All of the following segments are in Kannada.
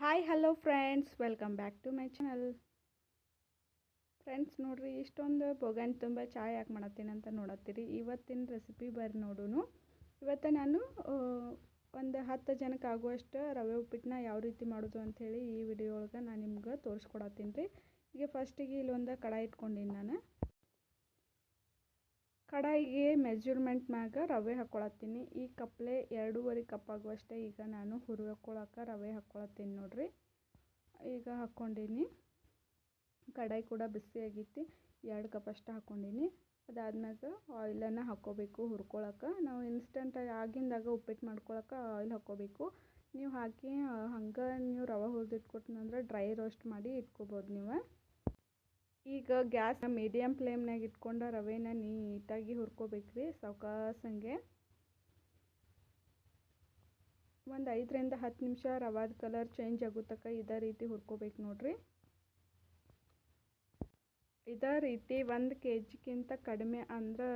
Hi hello friends welcome back to my channel friends ನೋಡಿರಿ, ಇಷ್ಟೊಂದು ಬೊಗನ್ ತುಂಬ ಚಾಯ್ ಯಾಕೆ ಮಾಡತ್ತೀನಿ ಅಂತ ನೋಡತ್ತೀರಿ. ಇವತ್ತಿನ ರೆಸಿಪಿ ಬರ್ರಿ ನೋಡೋನು. ಇವತ್ತು ನಾನು ಒಂದು ಹತ್ತು ಜನಕ್ಕೆ ಆಗುವಷ್ಟು ರವೆ ಉಪ್ಪಿಟ್ಟನ್ನ ಯಾವ ರೀತಿ ಮಾಡೋದು ಅಂಥೇಳಿ ಈ ವಿಡಿಯೋ ಒಳಗೆ ನಾನು ನಿಮ್ಗೆ ತೋರಿಸ್ಕೊಡತ್ತೀನಿ ರೀ. ಈಗ ಫಸ್ಟಿಗೆ ಇಲ್ಲೊಂದು ಕಡಾಯಿ ಇಟ್ಕೊಂಡೀನಿ ನಾನು. ಕಡಾಯಿಗೆ ಮೆಜರ್ಮೆಂಟ್ ಮ್ಯಾಗ ರವೆ ಹಾಕ್ಕೊಳತ್ತೀನಿ ಈ ಕಪ್ಲೆ ಎರಡೂವರೆ ಕಪ್ ಆಗುವಷ್ಟೇ. ಈಗ ನಾನು ಹುರ್ಕೊಳಕ್ಕೆ ರವೆ ಹಾಕ್ಕೊಳತ್ತೀನಿ ನೋಡ್ರಿ. ಈಗ ಹಾಕ್ಕೊಂಡೀನಿ ಕಡಾಯಿ ಕೂಡ ಬಿಸಿ ಆಗೈತಿ. ಎರಡು ಕಪ್ ಅಷ್ಟು ಹಾಕ್ಕೊಂಡೀನಿ ಅದಾದ್ಮ್ಯಾಗ ಆಯಿಲನ್ನು ಹಾಕ್ಕೋಬೇಕು ಹುರ್ಕೊಳಕ್ಕೆ ನಾವು ಇನ್ಸ್ಟೆಂಟ್ ಆಗಿಂದಾಗ ಉಪ್ಪಿಟ್ಟು ಮಾಡ್ಕೊಳಕ್ಕೆ ಆಯಿಲ್ ಹಾಕ್ಕೋಬೇಕು ನೀವು ಹಾಕಿ, ಹಂಗೆ ನೀವು ರವೆ ಹುರಿದಿಟ್ಕೊಟ್ನಂದ್ರೆ ಡ್ರೈ ರೋಸ್ಟ್ ಮಾಡಿ ಇಟ್ಕೋಬೋದು ನೀವು. ಈಗ ಗ್ಯಾಸ್ ಮೀಡಿಯಮ್ ಫ್ಲೇಮ್ನಾಗ ಇಟ್ಕೊಂಡು ರವೆನ ನೀಟಾಗಿ ಹುರ್ಕೋಬೇಕ್ರಿ ಸಾವಕಾಸಂಗೆ. ಒಂದು ಐದರಿಂದ ಹತ್ತು ನಿಮಿಷ ರವಾದ ಕಲರ್ ಚೇಂಜ್ ಆಗೋ ತಕ್ಕ ಇದೇ ರೀತಿ ಹುರ್ಕೋಬೇಕು ನೋಡ್ರಿ. ಇದೇ ರೀತಿ ಒಂದು ಕೆ ಜಿಗಿಂತ ಕಡಿಮೆ ಅಂದ್ರೆ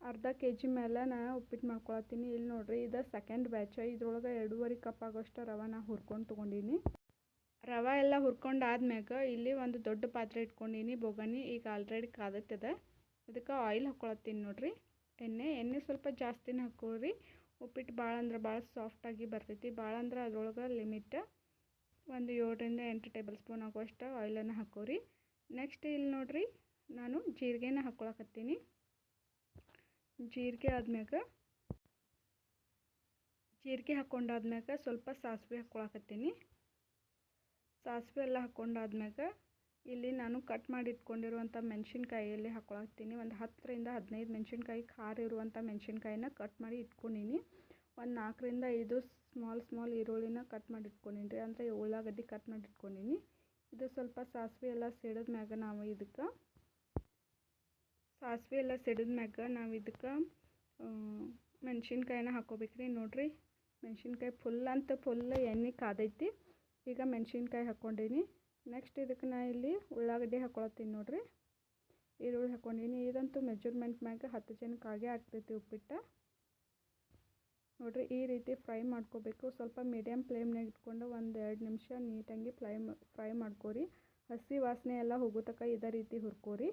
ಅರ್ಧ ಕೆ ಜಿ ಮೇಲೆ ನಾನು ಉಪ್ಪಿಟ್ಟು ಮಾಡ್ಕೊಳತ್ತೀನಿ. ಇಲ್ಲಿ ನೋಡ್ರಿ ಇದು ಸೆಕೆಂಡ್ ಬ್ಯಾಚ ಇದ್ರೊಳಗೆ ಎರಡೂವರೆ ಕಪ್ ಆಗೋಷ್ಟು ರವೆ ನಾ ಹುರ್ಕೊಂಡು ತೊಗೊಂಡೀನಿ. ರವೆ ಎಲ್ಲ ಹುರ್ಕೊಂಡು ಆದ್ಮ್ಯಾಗ ಇಲ್ಲಿ ಒಂದು ದೊಡ್ಡ ಪಾತ್ರೆ ಇಟ್ಕೊಂಡೀನಿ. ಬೊಗಣಿ ಈಗ ಆಲ್ರೆಡಿ ಕಾದತ್ತದ. ಅದಕ್ಕೆ ಆಯಿಲ್ ಹಾಕ್ಕೊಳತ್ತೀನಿ ನೋಡಿರಿ. ಎಣ್ಣೆ ಎಣ್ಣೆ ಸ್ವಲ್ಪ ಜಾಸ್ತಿನೇ ಹಾಕೋರಿ. ಉಪ್ಪಿಟ್ಟು ಭಾಳ ಅಂದ್ರೆ ಭಾಳ ಸಾಫ್ಟಾಗಿ ಬರ್ತೈತಿ. ಭಾಳ ಅಂದ್ರೆ ಅದ್ರೊಳಗೆ ಲಿಮಿಟ್ ಒಂದು ಏಳರಿಂದ ಎಂಟು ಟೇಬಲ್ ಸ್ಪೂನ್ ಆಗುವಷ್ಟು ಆಯಿಲನ್ನು ಹಾಕೋರಿ. ನೆಕ್ಸ್ಟ್ ಇಲ್ಲಿ ನೋಡಿರಿ, ನಾನು ಜೀರಿಗೆನ ಹಾಕ್ಕೊಳಕತ್ತೀನಿ ಜೀರಿಗೆ ಆದ್ಮ್ಯಾಗ, ಜೀರಿಗೆ ಹಾಕ್ಕೊಂಡಾದ್ಮ್ಯಾಗ ಸ್ವಲ್ಪ ಸಾಸಿವೆ ಹಾಕ್ಕೊಳಕತ್ತೀನಿ ಸಾಸಿವೆ ಎಲ್ಲ ಹಾಕ್ಕೊಂಡಾದ್ಮ್ಯಾಗ ಇಲ್ಲಿ ನಾನು ಕಟ್ ಮಾಡಿ ಇಟ್ಕೊಂಡಿರುವಂಥ ಮೆಣಸಿನ್ಕಾಯಲ್ಲಿ ಹಾಕ್ಕೊಳಕ್ತೀನಿ ಒಂದು ಹತ್ತರಿಂದ ಹದಿನೈದು ಮೆಣಸಿನ್ಕಾಯಿ ಖಾರ ಇರುವಂಥ ಮೆಣಸಿನ್ಕಾಯಿನ ಕಟ್ ಮಾಡಿ ಇಟ್ಕೊಂಡೀನಿ. ಒಂದು ನಾಲ್ಕರಿಂದ ಐದು ಸ್ಮಾಲ್ ಸ್ಮಾಲ್ ಈರುಳ್ಳಿನ ಕಟ್ ಮಾಡಿ ಇಟ್ಕೊಂಡೀನಿ ರೀ ಅಂದರೆ ಉಳ್ಳಾಗಡ್ಡಿ ಕಟ್ ಮಾಡಿ ಇಟ್ಕೊಂಡೀನಿ. ಇದು ಸ್ವಲ್ಪ ಸಾಸಿವೆ ಎಲ್ಲ ಸಿಡಿದ ಮ್ಯಾಗ ನಾವು ಇದಕ್ಕೆ, ಸಾಸಿವೆ ಎಲ್ಲ ಸಿಡಿದ ಮ್ಯಾಗ ನಾವು ಇದಕ್ಕೆ ಮೆಣಸಿನ್ಕಾಯಿನ ಹಾಕ್ಕೋಬೇಕ್ರಿ ನೋಡಿರಿ, ಮೆಣಸಿನ್ಕಾಯಿ ಫುಲ್ ಅಂತ ಫುಲ್ ಎಣ್ಣೆ ಕಾದೈತಿ. ಈಗ ಮೆಣಸಿನ್ಕಾಯಿ ಹಾಕ್ಕೊಂಡೀನಿ. ನೆಕ್ಸ್ಟ್ ಇದಕ್ಕೆ ನಾ ಇಲ್ಲಿ ಉಳ್ಳಾಗಡ್ಡಿ ಹಾಕ್ಕೊಳತ್ತೀನಿ ನೋಡಿರಿ. ಈರುಳ್ಳಿ ಹಾಕ್ಕೊಂಡೀನಿ ಇದಂತೂ ಮೆಜರ್ಮೆಂಟ್ ಮ್ಯಾಗ ಹತ್ತು ಜನಕ್ಕೆ ಆಗೇ ಆಗ್ತೈತಿ ಉಪ್ಪಿಟ್ಟು. ನೋಡಿರಿ, ಈ ರೀತಿ ಫ್ರೈ ಮಾಡ್ಕೋಬೇಕು. ಸ್ವಲ್ಪ ಮೀಡಿಯಮ್ ಫ್ಲೇಮ್ನಾಗ ಇಟ್ಕೊಂಡು ಒಂದು ಎರಡು ನಿಮಿಷ ನೀಟಾಗಿ ಫ್ರೈ ಫ್ರೈ ಮಾಡ್ಕೋರಿ. ಹಸಿ ವಾಸನೆ ಎಲ್ಲ ಹೋಗೋ ಇದೇ ರೀತಿ ಹುರ್ಕೋರಿ.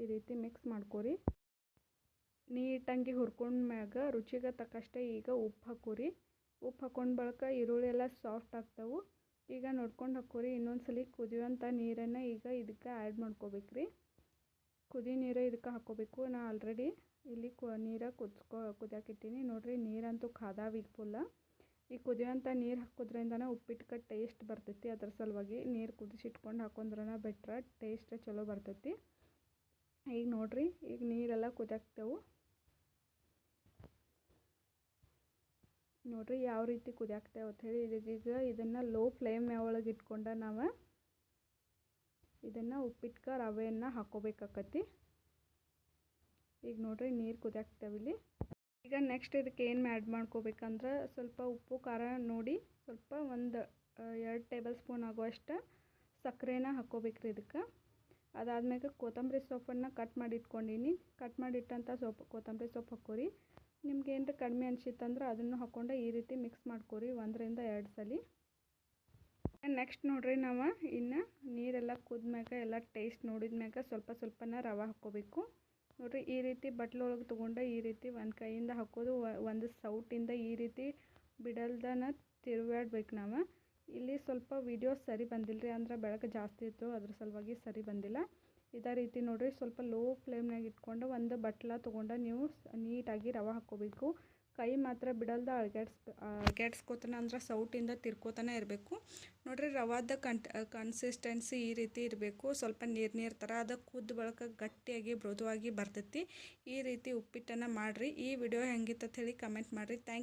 ಈ ರೀತಿ ಮಿಕ್ಸ್ ಮಾಡ್ಕೋರಿ. ನೀಟಾಗಿ ಹುರ್ಕೊಂಡ ಮ್ಯಾಗ ರುಚಿಗೆ ತಕ್ಕಷ್ಟೇ ಈಗ ಉಪ್ಪು ಹಾಕೋರಿ. ಉಪ್ಪು ಹಾಕೊಂಡು ಬಳಿಕ ಈರುಳ್ಳಿ ಎಲ್ಲ ಸಾಫ್ಟ್ ಆಗ್ತವೆ. ಈಗ ನೋಡ್ಕೊಂಡು ಹಾಕೋರಿ. ಇನ್ನೊಂದು ಸಲ ಕುದಿಯುವಂಥ ನೀರನ್ನು ಈಗ ಇದಕ್ಕೆ ಆ್ಯಡ್ ಮಾಡ್ಕೋಬೇಕ್ರಿ. ಕುದಿ ನೀರು ಇದಕ್ಕೆ ಹಾಕ್ಕೋಬೇಕು ನಾ ಆಲ್ರೆಡಿ ಇಲ್ಲಿ ಕು, ನೀರು ಕುದಿಸ್ಕೊ, ಕುದಿಯಾಕಿಟ್ಟೀನಿ. ನೋಡಿರಿ, ನೀರಂತೂ ಖಾದಾವ ಈಗ ಫುಲ್ಲ ಈ ಕುದಿಯೋಂಥ ನೀರು ಹಾಕೋದ್ರಿಂದನೇ ಉಪ್ಪಿಟ್ಟು ಟೇಸ್ಟ್ ಬರ್ತೈತಿ. ಅದ್ರ ಸಲುವಾಗಿ ನೀರು ಕುದಿಸಿಟ್ಕೊಂಡು ಹಾಕೊಂಡ್ರೆ ಬೆಟ್ರ ಟೇಸ್ಟ್ ಚಲೋ ಬರ್ತೈತಿ. ಈಗ ನೋಡಿರಿ, ಈಗ ನೀರೆಲ್ಲ ಕುದಿಯಾಕ್ತೇವೆ. ನೋಡ್ರಿ ಯಾವ ರೀತಿ ಕುದಿಯಾಕ್ತೇವೆ ಅಂಥೇಳಿ ಇದೀಗ ಇದನ್ನು ಲೋ ಫ್ಲೇಮ್ ಒಳಗೆ ಇಟ್ಕೊಂಡ ನಾವು ಇದನ್ನು ಉಪ್ಪಿಟ್ಕ ರವೆಯನ್ನು ಹಾಕೋಬೇಕಾಕತಿ. ಈಗ ನೋಡಿರಿ ನೀರು ಕುದಿಯಾಕ್ತೇವೆ ಇಲ್ಲಿ. ಈಗ ನೆಕ್ಸ್ಟ್ ಇದಕ್ಕೆ ಏನು ಆ್ಯಡ್ ಮಾಡ್ಕೋಬೇಕಂದ್ರೆ ಸ್ವಲ್ಪ ಉಪ್ಪು, ಖಾರ ನೋಡಿ ಸ್ವಲ್ಪ ಒಂದು ಎರಡು ಟೇಬಲ್ ಸ್ಪೂನ್ ಆಗುವಷ್ಟು ಸಕ್ಕರೆನ ಹಾಕ್ಕೋಬೇಕ್ರಿ ಇದಕ್ಕೆ. ಅದಾದ್ಮೇಲೆ ಕೊತ್ತಂಬರಿ ಸೊಪ್ಪನ್ನು ಕಟ್ ಮಾಡಿ ಇಟ್ಕೊಂಡೀನಿ. ಕಟ್ ಮಾಡಿ ಇಟ್ಟಂಥ ಸೊಪ್ಪು ಕೊತ್ತಂಬರಿ ಸೊಪ್ಪು ಹಾಕೋರಿ. ನಿಮ್ಗೆ ಏನರ ಕಡಿಮೆ ಅನ್ಸಿತ್ತಂದ್ರೆ ಅದನ್ನು ಹಾಕ್ಕೊಂಡು ಈ ರೀತಿ ಮಿಕ್ಸ್ ಮಾಡ್ಕೊರಿ ಒಂದರಿಂದ ಎರಡು ಸಲ. ನೆಕ್ಸ್ಟ್ ನೋಡ್ರಿ ನಾವು ಇನ್ನು ನೀರೆಲ್ಲ ಕುದ್ಮ್ಯಾಗ ಎಲ್ಲ ಟೇಸ್ಟ್ ನೋಡಿದ್ಮ್ಯಾಗ ಸ್ವಲ್ಪ ಸ್ವಲ್ಪನ ರವೆ ಹಾಕ್ಕೋಬೇಕು ನೋಡ್ರಿ ಈ ರೀತಿ ಬಟ್ಲೊಳಗೆ ತೊಗೊಂಡು ಈ ರೀತಿ ಒಂದು ಕೈಯಿಂದ ಹಾಕೋದು ಒಂದು ಸೌಟಿಂದ ಈ ರೀತಿ ಬಿಡಲ್ದನ ತಿರುಗಾಡ್ಬೇಕು ನಾವು. ಇಲ್ಲಿ ಸ್ವಲ್ಪ ವಿಡಿಯೋ ಸರಿ ಬಂದಿಲ್ಲ ರೀ ಅಂದ್ರೆ ಬೆಳಕು ಜಾಸ್ತಿ ಇತ್ತು ಅದ್ರ ಸಲುವಾಗಿ ಸರಿ ಬಂದಿಲ್ಲ. ಇದೇ ರೀತಿ ನೋಡಿರಿ, ಸ್ವಲ್ಪ ಲೋ ಫ್ಲೇಮ್ನಾಗ ಇಟ್ಕೊಂಡು ಒಂದು ಬಟ್ಲ ತೊಗೊಂಡು ನೀವು ನೀಟಾಗಿ ರವೆ ಹಾಕ್ಕೋಬೇಕು. ಕೈ ಮಾತ್ರ ಬಿಡಲ್ದ ಅಳ್ಗ್ಯಾಡ್ಸ್, ಅಳ್ಗ್ಯಾಡ್ಸ್ಕೋತಾನೆ ಅಂದ್ರೆ ಸೌಟಿಂದ ತಿರ್ಕೋತಾನೆ ಇರಬೇಕು. ನೋಡಿರಿ, ರವಾದ ಕಂಟ್ ಕನ್ಸಿಸ್ಟೆನ್ಸಿ ಈ ರೀತಿ ಇರಬೇಕು. ಸ್ವಲ್ಪ ನೀರು ನೀರು ಥರ ಅದು ಕುದ್ದು ಬಳಕ ಗಟ್ಟಿಯಾಗಿ ಮೃದುವಾಗಿ ಬರ್ತೈತಿ. ಈ ರೀತಿ ಉಪ್ಪಿಟ್ಟನ್ನು ಮಾಡಿರಿ. ಈ ವಿಡಿಯೋ ಹೆಂಗಿತ್ತು ಹೇಳಿ ಕಮೆಂಟ್ ಮಾಡಿರಿ. ಥ್ಯಾಂಕ್